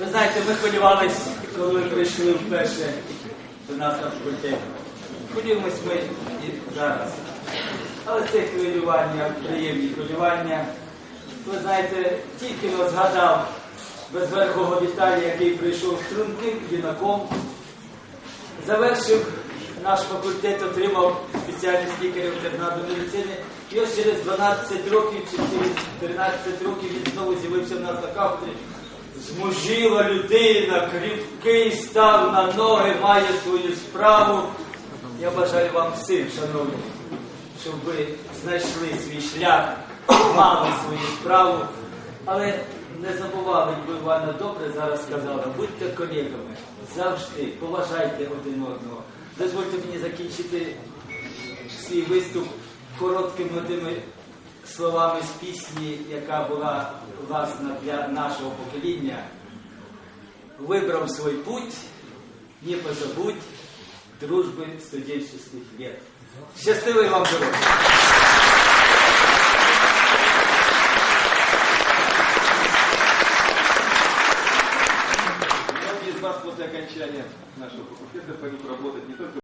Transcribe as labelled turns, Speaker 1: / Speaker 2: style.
Speaker 1: Ви знаєте, ми хвилювались, коли ви прийшли вперше до нас на факультет. Хвилюємось ми і зараз. Але це хвилювання, приємні хвилювання. Ви знаєте, тільки но згадав безверхого Віталія, який прийшов струнким юнаком, завершив наш факультет, отримав спеціальність лікаря-інтернату медицини. І ось через 12 років чи через 13 років він знову з'явився в нас на кафедрі. Змужила людина, кріпкий став на ноги, має свою справу. Я бажаю вам всім, шановні, щоб ви знайшли свій шлях, мали свою справу, але не забували, бо Івана добре зараз сказала, будьте колегами, завжди поважайте один одного. Дозвольте мені закінчити свій виступ короткими тими словами з пісні, яка була власна для нашого покоління. Вибрав свой путь, не позабудь дружби студенческих лет. Щасливої вам дороги!
Speaker 2: Многие из вас после окончания нашего факультета пойдут работать не только